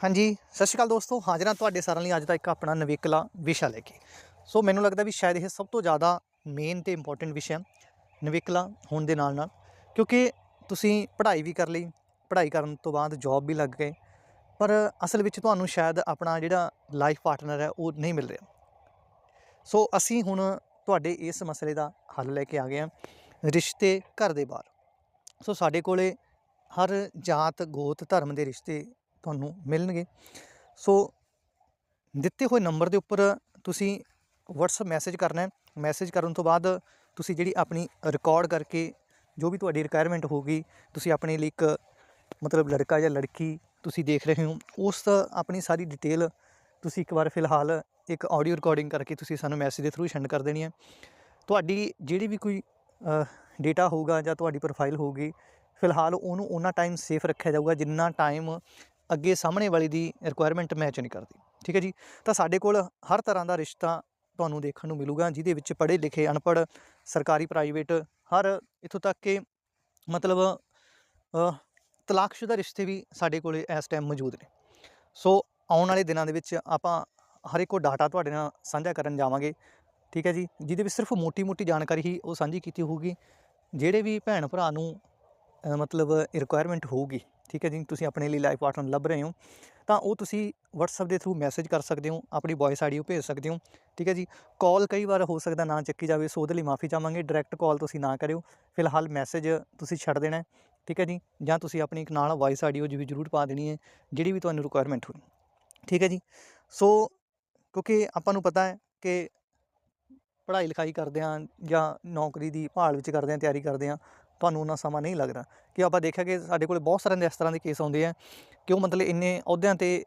ਹਾਂਜੀ, ਸਤਿ ਸ਼੍ਰੀ ਅਕਾਲ ਦੋਸਤੋ। ਹਾਜ਼ਰਾਂ ਤੁਹਾਡੇ ਸਾਰਿਆਂ ਲਈ ਅੱਜ ਦਾ ਇੱਕ ਆਪਣਾ ਨਵੇਕਲਾ ਵਿਸ਼ਾ ਲੈ ਕੇ। ਸੋ ਮੈਨੂੰ ਲੱਗਦਾ ਵੀ ਸ਼ਾਇਦ ਇਹ ਸਭ ਤੋਂ ਜ਼ਿਆਦਾ ਮੇਨ ਤੇ ਇੰਪੋਰਟੈਂਟ ਵਿਸ਼ਾ ਨਵੇਕਲਾ ਹੋਣ ਦੇ ਨਾਲ ਨਾਲ। ਕਿਉਂਕਿ ਤੁਸੀਂ ਪੜ੍ਹਾਈ ਵੀ ਕਰ ਲਈ, ਪੜ੍ਹਾਈ ਕਰਨ ਤੋਂ ਬਾਅਦ ਜੌਬ ਵੀ ਲੱਗ ਗਏ, ਪਰ ਅਸਲ ਵਿੱਚ ਤੁਹਾਨੂੰ ਸ਼ਾਇਦ ਆਪਣਾ ਜਿਹੜਾ ਲਾਈਫ ਪਾਰਟਨਰ ਹੈ, ਉਹ ਨਹੀਂ ਮਿਲ ਰਿਹਾ। ਸੋ ਅਸੀਂ ਹੁਣ ਤੁਹਾਡੇ ਇਸ ਮਸਲੇ ਦਾ ਹੱਲ ਲੈ ਕੇ ਆ ਗਏ ਹਾਂ, ਰਿਸ਼ਤੇ ਘਰ ਦੇ ਬਾਹਰ। ਸੋ ਸਾਡੇ ਕੋਲੇ ਹਰ ਜਾਤ, ਗੋਤ, ਧਰਮ ਦੇ ਰਿਸ਼ਤੇ ਤੁਹਾਨੂੰ ਮਿਲਣਗੇ। ਸੋ ਦਿੱਤੇ ਹੋਏ ਨੰਬਰ ਦੇ ਉੱਪਰ ਤੁਸੀਂ WhatsApp ਮੈਸੇਜ ਕਰਨਾ ਹੈ। ਮੈਸੇਜ ਕਰਨ ਤੋਂ ਬਾਅਦ ਤੁਸੀਂ ਜਿਹੜੀ ਆਪਣੀ ਰਿਕਾਰਡ ਕਰਕੇ ਜੋ ਵੀ ਤੁਹਾਡੀ ਰਿਕੁਆਇਰਮੈਂਟ ਹੋਊਗੀ, ਤੁਸੀਂ ਆਪਣੇ ਲਈ ਇੱਕ ਮਤਲਬ ਲੜਕਾ ਜਾਂ ਲੜਕੀ ਤੁਸੀਂ ਦੇਖ ਰਹੇ ਹੋ, ਉਸ ਆਪਣੀ ਸਾਰੀ ਡਿਟੇਲ ਤੁਸੀਂ ਇੱਕ ਵਾਰ ਫਿਲਹਾਲ ਇੱਕ ਆਡੀਓ ਰਿਕਾਰਡਿੰਗ ਕਰਕੇ ਤੁਸੀਂ ਸਾਨੂੰ ਮੈਸੇਜ ਦੇ ਥਰੂ ਸੈਂਡ ਕਰ ਦੇਣੀ ਹੈ। ਤੁਹਾਡੀ ਜਿਹੜੀ ਵੀ ਕੋਈ ਡੇਟਾ ਹੋਊਗਾ ਜਾਂ ਤੁਹਾਡੀ ਪ੍ਰੋਫਾਈਲ ਹੋਊਗੀ, ਫਿਲਹਾਲ ਉਹਨੂੰ ਉਹਨਾਂ ਟਾਈਮ ਸੇਫ ਰੱਖਿਆ ਜਾਊਗਾ ਜਿੰਨਾ ਟਾਈਮ ਅੱਗੇ ਸਾਹਮਣੇ ਵਾਲੀ ਦੀ ਰਿਕੁਆਇਰਮੈਂਟ ਮੈਚ ਨਹੀਂ ਕਰਦੀ। ਠੀਕ ਹੈ ਜੀ? ਤਾਂ ਸਾਡੇ ਕੋਲ ਹਰ ਤਰ੍ਹਾਂ ਦਾ ਰਿਸ਼ਤਾ ਤੁਹਾਨੂੰ ਦੇਖਣ ਨੂੰ ਮਿਲੂਗਾ ਜਿਹਦੇ ਵਿੱਚ ਪੜ੍ਹੇ ਲਿਖੇ ਅਨਪੜ੍ਹ ਸਰਕਾਰੀ ਪ੍ਰਾਈਵੇਟ ਹਰ ਇੱਥੋਂ ਤੱਕ ਕਿ ਮਤਲਬ ਅ, ਤਲਾਕਸ਼ੁਦਾ ਰਿਸ਼ਤੇ ਵੀ ਸਾਡੇ ਕੋਲ ਇਸ ਟਾਈਮ ਮੌਜੂਦ ਨੇ। ਸੋ ਆਉਣ ਵਾਲੇ ਦਿਨਾਂ ਦੇ ਵਿੱਚ ਆਪਾਂ ਹਰ ਇੱਕ ਉਹ ਡਾਟਾ ਤੁਹਾਡੇ ਨਾਲ ਸਾਂਝਾ ਕਰਨ ਜਾਵਾਂਗੇ। ਠੀਕ ਹੈ ਜੀ? ਜਿਹਦੇ ਵਿੱਚ ਸਿਰਫ ਮੋਟੀ-ਮੋਟੀ ਜਾਣਕਾਰੀ ਹੀ ਉਹ ਸਾਂਝੀ ਕੀਤੀ ਹੋਊਗੀ। ਜਿਹੜੇ ਵੀ ਭੈਣ ਭਰਾ ਨੂੰ ਮਤਲਬ ਰਿਕੁਆਇਰਮੈਂਟ ਹੋਊਗੀ ਠੀਕ ਹੈ ਜੀ? ਤੁਸੀਂ ਆਪਣੇ ਲਈ ਲਾਈਫ ਪਾਰਟਨਰ ਲੱਭ ਰਹੇ ਹੋ, ਤਾਂ ਉਹ ਤੁਸੀਂ WhatsApp ਦੇ ਥਰੂ ਮੈਸੇਜ ਕਰ ਸਕਦੇ ਹੋ, ਆਪਣੀ ਵੌਇਸ ਆਡੀਓ ਭੇਜ ਸਕਦੇ ਹੋ, ਠੀਕ ਹੈ ਜੀ? ਕਾਲ ਕਈ ਵਾਰ ਹੋ ਸਕਦਾ ਨਾ ਚੱਕੀ ਜਾਵੇ, ਸੋ ਉਹਦੇ ਲਈ ਮਾਫੀ ਚਾਹਾਂਗੇ ਡਾਇਰੈਕਟ ਕਾਲ ਤੁਸੀਂ ਨਾ ਕਰਿਓ, ਫਿਲਹਾਲ ਮੈਸੇਜ ਤੁਸੀਂ ਛੱਡ ਦੇਣਾ, ਠੀਕ ਹੈ ਜੀ? ਜਾਂ ਤੁਸੀਂ ਆਪਣੀ ਇੱਕ ਨਾਲ ਵੌਇਸ ਆਡੀਓ ਜੀ ਵੀ ਜ਼ਰੂਰ ਪਾ ਦੇਣੀ ਹੈ, ਜਿਹੜੀ ਵੀ ਤੁਹਾਨੂੰ ਰਿਕੁਆਇਰਮੈਂਟ ਹੋਵੇ ਠੀਕ ਹੈ ਜੀ? ਸੋ ਕਿਉਂਕਿ ਆਪਾਂ ਨੂੰ ਪਤਾ ਹੈ ਕਿ ਪੜ੍ਹਾਈ ਲਿਖਾਈ ਕਰਦੇ ਹਾਂ ਜਾਂ ਨੌਕਰੀ ਦੀ ਭਾਲ ਵਿੱਚ ਕਰਦੇ ਹਾਂ, ਤਿਆਰੀ ਕਰਦੇ ਹਾਂ ਤੁਹਾਨੂੰ ਉਹਨਾਂ ਸਮਾਂ ਨਹੀਂ ਲੱਗਦਾ। ਕਿ ਆਪਾਂ ਦੇਖਿਆ ਕਿ ਸਾਡੇ ਕੋਲ ਬਹੁਤ ਸਾਰੇ ਇਸ ਤਰ੍ਹਾਂ ਦੇ ਕੇਸ ਆਉਂਦੇ ਆ, ਕਿ ਉਹ ਮਤਲਬ ਇੰਨੇ ਅਹੁਦਿਆਂ ਤੇ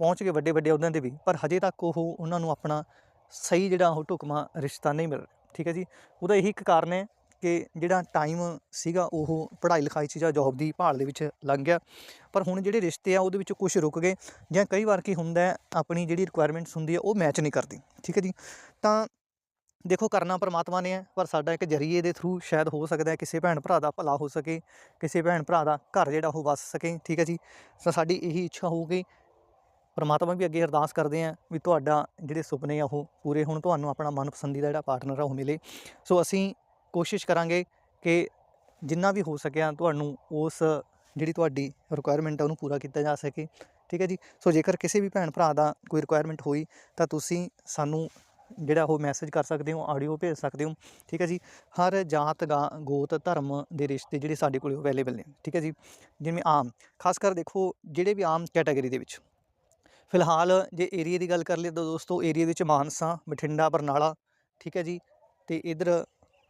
ਪਹੁੰਚ ਗਏ ਵੱਡੇ ਵੱਡੇ ਅਹੁਦਿਆਂ ਤੇ ਵੀ, ਪਰ ਹਜੇ ਤੱਕ ਉਹ ਉਹਨਾਂ ਨੂੰ ਆਪਣਾ ਸਹੀ ਜਿਹੜਾ ਉਹ ਢੁਕਮਾ ਰਿਸ਼ਤਾ ਨਹੀਂ ਮਿਲ ਰਿਹਾ। ਠੀਕ ਹੈ ਜੀ? ਉਹਦਾ ਇਹੀ ਇੱਕ ਕਾਰਨ ਹੈ ਕਿ ਜਿਹੜਾ ਟਾਈਮ ਸੀਗਾ ਉਹ ਪੜ੍ਹਾਈ ਲਿਖਾਈ 'ਚ ਜਾਂ ਜੌਬ ਦੀ ਭਾਲ ਦੇ ਵਿੱਚ ਲੰਘ ਗਿਆ। ਪਰ ਹੁਣ ਜਿਹੜੇ ਰਿਸ਼ਤੇ ਆ, ਉਹਦੇ ਵਿੱਚ ਕੁਝ ਰੁਕ ਗਏ ਜਾਂ ਕਈ ਵਾਰ ਕੀ ਹੁੰਦਾ ਆਪਣੀ ਜਿਹੜੀ ਰਿਕੁਆਇਰਮੈਂਟਸ ਹੁੰਦੀ ਹੈ, ਉਹ ਮੈਚ ਨਹੀਂ ਕਰਦੀ। ਠੀਕ ਹੈ ਜੀ? ਤਾਂ ਦੇਖੋ ਕਰਨਾ ਪਰਮਾਤਮਾ ਨੇ ਹੈ, ਪਰ ਸਾਡਾ ਇੱਕ ਜਰੀਏ ਦੇ ਥਰੂ ਸ਼ਾਇਦ ਹੋ ਸਕਦਾ ਕਿਸੇ ਭੈਣ ਭਰਾ ਦਾ ਭਲਾ ਹੋ ਸਕੇ, ਕਿਸੇ ਭੈਣ ਭਰਾ ਦਾ ਘਰ ਜਿਹੜਾ ਉਹ ਵਸ ਸਕੇ, ਠੀਕ ਹੈ ਜੀ? ਤਾਂ ਸਾਡੀ ਇਹੀ ਇੱਛਾ ਹੋਊਗੀ। ਪਰਮਾਤਮਾ ਵੀ ਅੱਗੇ ਅਰਦਾਸ ਕਰਦੇ ਆ ਵੀ ਤੁਹਾਡਾ ਜਿਹੜੇ ਸੁਪਨੇ ਆ ਉਹ ਪੂਰੇ ਹੋਣ, ਤੁਹਾਨੂੰ ਆਪਣਾ ਮਨਪਸੰਦੀ ਦਾ ਜਿਹੜਾ ਪਾਰਟਨਰ ਆ ਉਹ ਮਿਲੇ। ਸੋ ਅਸੀਂ ਕੋਸ਼ਿਸ਼ ਕਰਾਂਗੇ ਕਿ ਜਿੰਨਾ ਵੀ ਹੋ ਸਕਿਆ ਤੁਹਾਨੂੰ ਉਸ ਜਿਹੜੀ ਤੁਹਾਡੀ ਰਿਕੁਆਇਰਮੈਂਟ ਆ ਉਹਨੂੰ ਪੂਰਾ ਕੀਤਾ ਜਾ ਸਕੇ, ਠੀਕ ਹੈ ਜੀ? ਸੋ ਜੇਕਰ ਕਿਸੇ ਵੀ ਭੈਣ ਭਰਾ ਦਾ ਕੋਈ ਰਿਕੁਆਇਰਮੈਂਟ ਹੋਈ ਤਾਂ ਤੁਸੀਂ ਸਾਨੂੰ ਜਿਹੜਾ ਉਹ ਮੈਸੇਜ ਕਰ ਸਕਦੇ ਹੋ ਆਡੀਓ ਭੇਜ ਸਕਦੇ ਹੋ, ਠੀਕ ਹੈ ਜੀ? ਹਰ ਜਾਤ ਗਾ, ਗੋਤ, ਧਰਮ ਦੇ ਰਿਸ਼ਤੇ ਜਿਹੜੇ ਸਾਡੇ ਕੋਲ ਅਵੇਲੇਬਲ ਨੇ, ਠੀਕ ਹੈ ਜੀ? ਜਿਵੇਂ ਆਮ, ਖਾਸ ਕਰ ਦੇਖੋ ਜਿਹੜੇ ਵੀ ਆਮ ਕੈਟਾਗਰੀ ਦੇ ਵਿੱਚ। ਫਿਲਹਾਲ ਜੇ ਏਰੀਆ ਦੀ ਗੱਲ ਕਰ ਲਈਏ ਤਾਂ ਦੋਸਤੋ ਏਰੀਆ ਵਿੱਚ ਮਾਨਸਾ, ਬਠਿੰਡਾ, ਬਰਨਾਲਾ, ਠੀਕ ਹੈ ਜੀ? ਤੇ ਇਧਰ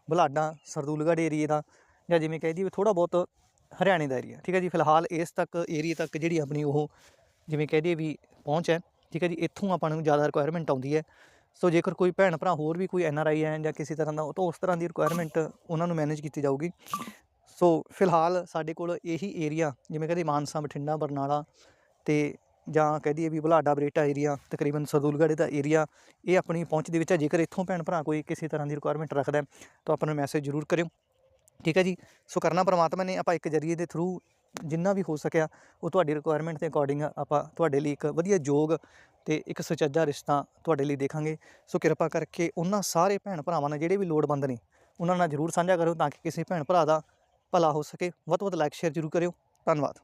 ਬੁਲਾਡਾ, ਸਰਦੂਲਗੜ੍ਹ ਏਰੀਏ ਦਾ, ਜਾਂ ਜਿਵੇਂ ਕਹਿ ਦਈਏ ਥੋੜਾ ਬਹੁਤ ਹਰਿਆਣੇ ਦਾ ਏਰੀਆ ਠੀਕ ਹੈ ਜੀ? ਫਿਲਹਾਲ ਇਸ ਤੱਕ ਏਰੀਆ ਤੱਕ ਜਿਹੜੀ ਆਪਣੀ ਉਹ ਜਿਵੇਂ ਕਹਿ ਦਈਏ ਵੀ ਪਹੁੰਚ ਹੈ, ਠੀਕ ਹੈ ਜੀ? ਇੱਥੋਂ ਆਪਾਂ ਨੂੰ ਜ਼ਿਆਦਾ ਰਿਕੁਆਇਰਮੈਂਟ ਆਉਂਦੀ ਹੈ। ਸੋ ਜੇਕਰ ਕੋਈ ਭੈਣ ਭਰਾ ਹੋਰ ਵੀ ਕੋਈ ਐਨ ਆਰ ਆਈ ਹੈ ਜਾਂ ਕਿਸੇ ਤਰ੍ਹਾਂ ਦਾ, ਤਾਂ ਉਸ ਤਰ੍ਹਾਂ ਦੀ ਰਿਕੁਆਇਰਮੈਂਟ ਉਹਨਾਂ ਨੂੰ ਮੈਨੇਜ ਕੀਤੀ ਜਾਊਗੀ। ਸੋ ਫਿਲਹਾਲ ਸਾਡੇ ਕੋਲ ਇਹੀ ਏਰੀਆ ਜਿਵੇਂ ਕਹਿੰਦੇ ਮਾਨਸਾ, ਬਠਿੰਡਾ, ਬਰਨਾਲਾ ਤੇ ਜਾਂ ਕਹਿ ਦਈਏ ਵੀ ਬੁਲਾਡਾ, ਬਰੇਟਾ ਏਰੀਆ ਤਕਰੀਬਨ ਸਰਦੂਲਗੜ੍ਹ ਦਾ ਏਰੀਆ ਇਹ ਆਪਣੀ ਪਹੁੰਚ ਦੇ ਵਿੱਚ ਹੈ। ਜੇਕਰ ਇੱਥੋਂ ਭੈਣ ਭਰਾ ਕੋਈ ਕਿਸੇ ਤਰ੍ਹਾਂ ਦੀ ਰਿਕੁਆਇਰਮੈਂਟ ਰੱਖਦਾ ਤਾਂ ਆਪਾਂ ਨੂੰ ਮੈਸੇਜ ਜ਼ਰੂਰ ਕਰਿਓ। ਠੀਕ ਹੈ ਜੀ? ਸੋ ਕਰਨਾ ਪਰਮਾਤਮਾ ਨੇ, ਆਪਾਂ ਇੱਕ ਜਰੀਏ ਦੇ ਥਰੂ ਜਿੰਨਾ ਵੀ ਹੋ ਸਕਿਆ, ਉਹ ਤੁਹਾਡੀ ਰਿਕੁਆਇਰਮੈਂਟ ਦੇ ਅਕੋਰਡਿੰਗ ਆਪਾਂ ਤੁਹਾਡੇ ਲਈ ਇੱਕ ਵਧੀਆ ਯੋਗ ਤੇ ਇੱਕ ਸੁਚੱਜਾ ਰਿਸ਼ਤਾ ਤੁਹਾਡੇ ਲਈ ਦੇਖਾਂਗੇ। ਸੋ ਕਿਰਪਾ ਕਰਕੇ ਉਹਨਾਂ ਸਾਰੇ ਭੈਣ ਭਰਾਵਾਂ ਨਾਲ ਜਿਹੜੇ ਵੀ ਲੋੜਵੰਦ ਨੇ, ਉਹਨਾਂ ਨਾਲ ਜਰੂਰ ਸਾਂਝਾ ਕਰੋ ਤਾਂ ਕਿ ਕਿਸੇ ਭੈਣ ਭਰਾ ਦਾ ਭਲਾ ਹੋ ਸਕੇ। ਵੱਧ ਤੋਂ ਵੱਧ ਲਾਈਕ ਸ਼ੇਅਰ ਜਰੂਰ ਕਰਿਓ। ਧੰਨਵਾਦ।